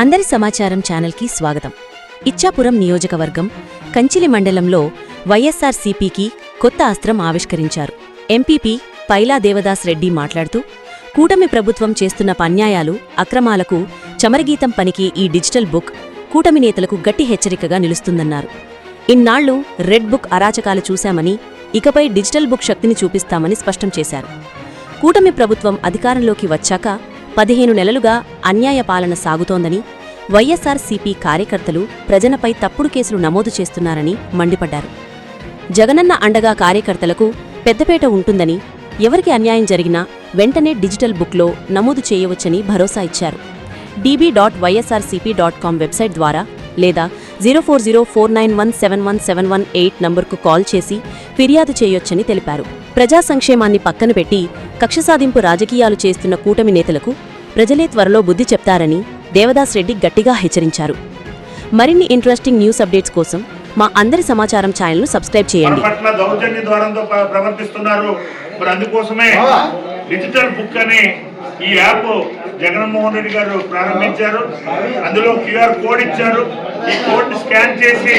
అందరి సమాచారం ఛానల్కి స్వాగతం. ఇచ్చాపురం నియోజకవర్గం కంచిలి మండలంలో వైఎస్ఆర్ సిపికి కొత్త అస్త్రం ఆవిష్కరించారు. ఎంపీపీ పైలా దేవదాస్ రెడ్డి మాట్లాడుతూ కూటమి ప్రభుత్వం చేస్తున్న పన్యాయాలు అక్రమాలకు చమరగీతం పనికి ఈ డిజిటల్ బుక్ కూటమి నేతలకు గట్టి హెచ్చరికగా నిలుస్తుందన్నారు. ఇన్నాళ్ళు రెడ్ బుక్ అరాచకాలు చూశామని ఇకపై డిజిటల్ బుక్ శక్తిని చూపిస్తామని స్పష్టం చేశారు. కూటమి ప్రభుత్వం అధికారంలోకి వచ్చాక పదిహేను నెలలుగా అన్యాయ పాలన సాగుతోందని వైఎస్ఆర్సీపీ కార్యకర్తలు ప్రజలపై తప్పుడు కేసులు నమోదు చేస్తున్నారని మండిపడ్డారు. జగనన్న అండగా కార్యకర్తలకు పెద్దపేట ఉంటుందని ఎవరికి అన్యాయం జరిగినా వెంటనే డిజిటల్ బుక్లో నమోదు చేయవచ్చని భరోసా ఇచ్చారు. DB dot YSRCP dot com website ద్వారా లేదా zero four zero four nine one seven one seven one eight నంబర్కు కాల్ చేసి ఫిర్యాదు చేయొచ్చని తెలిపారు. ప్రజా సంక్షేమాన్ని పక్కన పెట్టి కక్ష సాధింపు రాజకీయాలు చేస్తున్న కూటమి నేతలకు ప్రజలే త్వరలో బుద్ధి చెప్తారని దేవదాస్ రెడ్డి గట్టిగా హెచ్చరించారు. మరిన్ని ఇంట్రెస్టింగ్ న్యూస్ అప్డేట్స్ కోసం మా అందరి సమాచారం ఛానల్ను సబ్స్క్రైబ్ చేయండి. డిజిటల్ బుక్ అని ఈ యాప్ జగన్మోహన్ రెడ్డి గారు ప్రారంభించారు. అందులో క్యూఆర్ కోడ్ ఇచ్చారు. ఈ కోడ్ స్కాన్ చేసి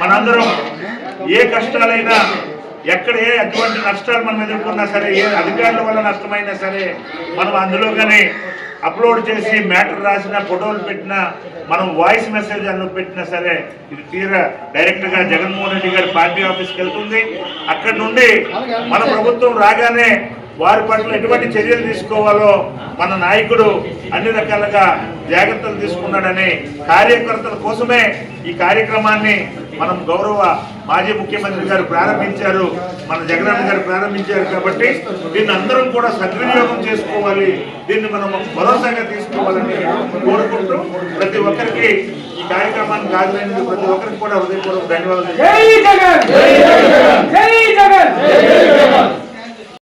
మనందరం ఏ కష్టాలైనా ఎక్కడ ఏ అటువంటి నష్టాలు మనం ఎదుర్కొన్నా సరే ఏ అధికారుల వల్ల నష్టమైనా సరే మనం అందులోగానే అప్లోడ్ చేసి మ్యాటర్ రాసిన ఫోటోలు పెట్టినా మనం వాయిస్ మెసేజ్ అన్న పెట్టినా సరే ఇది తీరా డైరెక్ట్గా జగన్మోహన్ రెడ్డి గారి పార్టీ ఆఫీస్కి వెళ్తుంది. అక్కడ నుండి మన ప్రభుత్వం రాగానే వారి పట్ల ఎటువంటి చర్యలు తీసుకోవాలో మన నాయకుడు అన్ని రకాలుగా జాగ్రత్తలు తీసుకున్నాడని కార్యకర్తల కోసమే ఈ కార్యక్రమాన్ని మనం గౌరవ మాజీ ముఖ్యమంత్రి గారు ప్రారంభించారు మన జగనన్న గారు ప్రారంభించారు కాబట్టి దీన్ని అందరం కూడా సద్వినియోగం చేసుకోవాలి దీన్ని మనం భరోసాగా తీసుకోవాలని కోరుకుంటూ ప్రతి ఒక్కరికి ఈ కార్యక్రమాన్ని హాజరైనందుకు ప్రతి ఒక్కరికి కూడా హృదయపూర్వక ధన్యవాదాలు.